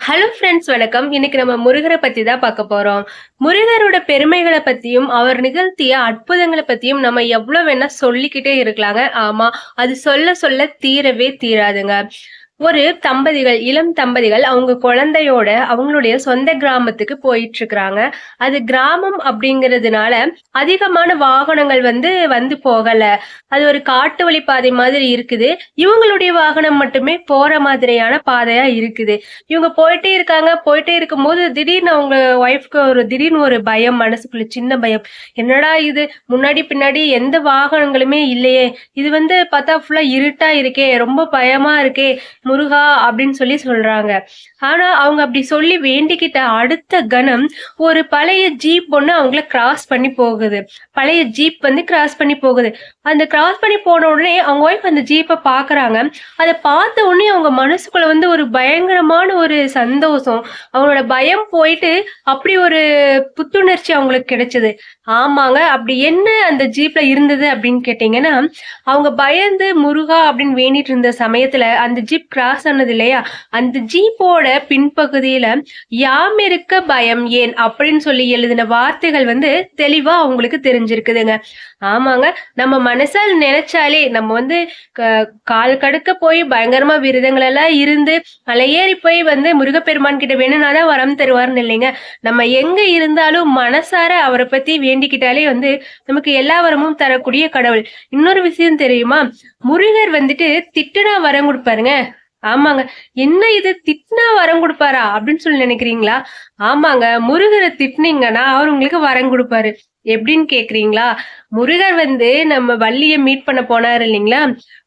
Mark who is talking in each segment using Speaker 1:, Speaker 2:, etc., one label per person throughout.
Speaker 1: Hello friends வணக்கம். இன்னைக்கு நம்ம முருகரை பத்தி தான் பார்க்க போறோம். முருகரோட பெருமைகளை பத்தியும் அவர் நிகழ்த்திய அற்புதங்களை பத்தியும் நம்ம எவ்வளவு வேணா சொல்லிக்கிட்டே இருக்கலாங்க. ஆமா அது சொல்ல சொல்ல தீரவே தீராதுங்க. ஒரு தம்பதிகள் இளம் தம்பதிகள் அவங்க குழந்தையோட அவங்களுடைய சொந்த கிராமத்துக்கு போயிட்டு இருக்கிறாங்க அது கிராமம் அப்படிங்கிறதுனால அதிகமான வாகனங்கள் வந்து வந்து போகல. அது ஒரு காட்டு வழி பாதை மாதிரி இருக்குது. இவங்களுடைய வாகனம் மட்டுமே போற மாதிரியான பாதையா இருக்குது. இவங்க போயிட்டே இருக்காங்க. போயிட்டே இருக்கும்போது திடீர்னு அவங்க ஒய்ஃப்க்கு ஒரு திடீர்னு ஒரு பயம் மனசுக்குள்ள சின்ன பயம். என்னடா இது? முன்னாடி பின்னாடி எந்த வாகனங்களுமே இல்லையே. இது வந்து பார்த்தா ஃபுல்லா இருட்டா இருக்கே. ரொம்ப பயமா இருக்கே. முருகா அப்படின்னு சொல்லி சொல்றாங்க. ஆனா அவங்க அப்படி சொல்லி வேண்டிக்கிட்ட அடுத்த கணம் ஒரு பழைய ஜீப் ஒண்ணு அவங்கள கிராஸ் பண்ணி போகுது. பழைய ஜீப் வந்து கிராஸ் பண்ணி போகுது. அந்த கிராஸ் பண்ணி போன உடனே அவங்க ஒய்ஃப் அந்த ஜீப்பை பாக்குறாங்க. அதை பார்த்த உடனே அவங்க மனசுக்குள்ள வந்து ஒரு பயங்கரமான ஒரு சந்தோஷம். அவங்களோட பயம் போயிட்டு அப்படி ஒரு புத்துணர்ச்சி அவங்களுக்கு கிடைச்சது. ஆமாங்க அப்படி என்ன அந்த ஜீப்ல இருந்தது அப்படின்னு கேட்டீங்கன்னா அவங்க பயந்து முருகா அப்படின்னு வேண்டிட்டு இருந்த சமயத்துல அந்த ஜீப் கிராஸ் ஆனது இல்லையா? அந்த ஜீப்போட பின்பகுதியில யாம் இருக்க பயம் ஏன்? அப்படின்னு சொல்லி எழுதின வார்த்தைகள் வந்து தெளிவா அவங்களுக்கு தெரிஞ்சிருக்குதுங்க. ஆமாங்க நம்ம மனசால் நினைச்சாலே நம்ம வந்து க- கால் கடுக்க போய் பயங்கரமா விரதங்கள் எல்லாம் இருந்து மலையேறி போய் வந்து முருகப்பெருமான் கிட்ட வேணும்னாதான் வரம் தருவார்னு இல்லைங்க. நம்ம எங்க இருந்தாலும் மனசார அவரை பத்தி வேண்டிக்கிட்டாலே வந்து நமக்கு எல்லா வரமும் தரக்கூடிய கடவுள். இன்னொரு விஷயம் தெரியுமா? முருகர் வந்துட்டு திட்டுனா வரம் கொடுப்பாருங்க. ஆமாங்க. என்ன இது? திட்டினா வரம் கொடுப்பாரா? அப்படின்னு சொல்லி நினைக்கிறீங்களா? ஆமாங்க. முருகரை திட்டினீங்கன்னா அவர் உங்களுக்கு வரம் கொடுப்பாரு. எப்படின்னு கேக்குறீங்களா? முருகர் வந்து நம்ம வள்ளிய மீட் பண்ண போனாரு இல்லைங்களா?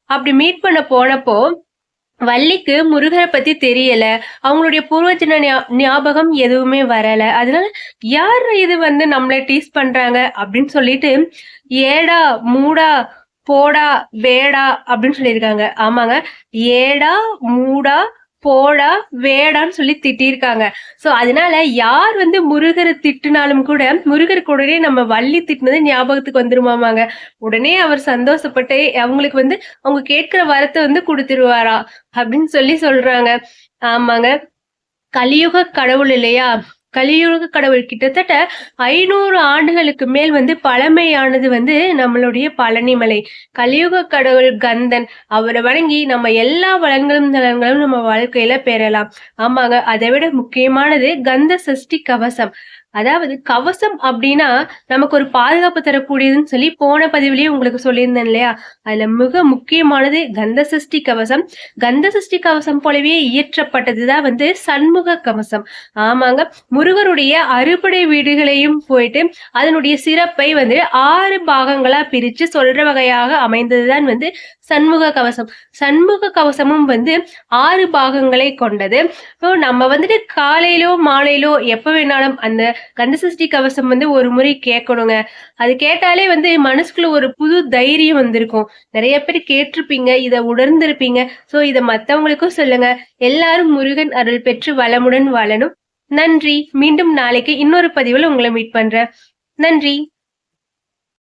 Speaker 1: அப்படி மீட் பண்ண போனப்போ வள்ளிக்கு முருகரை பத்தி தெரியல. அவங்களுடைய பூர்வஜன ஞாபகம் எதுவுமே வரல. அதனால யார் இது வந்து நம்மள டீஸ் பண்றாங்க? அப்படின்னு சொல்லிட்டு ஏடா மூடா போடா வேடா அப்படின்னு சொல்லியிருக்காங்க. ஆமாங்க. ஏடா மூடா போடா வேடான்னு சொல்லி திட்டியிருக்காங்க. சோ அதனால யார் வந்து முருகரை திட்டினாலும் கூட முருகருக்கு உடனே நம்ம வள்ளி திட்டினது ஞாபகத்துக்கு வந்துருமாமாங்க. உடனே அவர் சந்தோஷப்பட்டு அவங்களுக்கு வந்து அவங்க கேட்கிற வரத்தை வந்து கொடுத்துருவாரா அப்படின்னு சொல்லி சொல்றாங்க. ஆமாங்க. கலியுக கடவுள் இல்லையா? கலியுக கடவுள் கிட்டத்தட்ட ஐநூறு ஆண்டுகளுக்கு மேல் வந்து பழமையானது வந்து நம்மளுடைய பழனிமலை. கலியுக கடவுள் கந்தன் அவரை வணங்கி நம்ம எல்லா வளங்களும் நலன்களும் நம்ம வாழ்க்கையில பெறலாம். ஆமாங்க அதை விட முக்கியமானது கந்த சஷ்டி கவசம். அதாவது கவசம் அப்படின்னா நமக்கு ஒரு பாதுகாப்பு தரக்கூடியதுன்னு சொல்லி போன பதிவுலயே உங்களுக்கு சொல்லியிருந்தேன் இல்லையா? அதுல மிக முக்கியமானது கந்த சஷ்டி கவசம். கந்த சஷ்டி கவசம் போலவே இயற்றப்பட்டதுதான் வந்து சண்முக கவசம். ஆமாங்க. முருகருடைய அறுபடை வீடுகளையும் போயிட்டு அதனுடைய சிறப்பை வந்து ஆறு பாகங்களா பிரிச்சு சொல்ற வகையாக அமைந்ததுதான் வந்து சண்முக கவசம். சண்முக கவசமும் வந்து ஆறு பாகங்களை கொண்டது. இப்போ நம்ம வந்துட்டு காலையிலோ மாலையிலோ எப்ப வேணாலும் அந்த கந்தசஷ்டி கவசம் வந்து ஒரு முறை கேட்கணுங்க. அது கேட்டாலே வந்து மனசுக்குள்ள ஒரு புது தைரியம் வந்திருக்கும். நிறைய பேர் கேட்டிருப்பீங்க இதை உணர்ந்திருப்பீங்க. சோ இதை மத்தவங்களுக்கும் சொல்லுங்க. எல்லாரும் முருகன் அருள் பெற்று வளமுடன் வாழணும். நன்றி. மீண்டும் நாளைக்கு இன்னொரு பதிவில் உங்களை மீட் பண்றேன். நன்றி.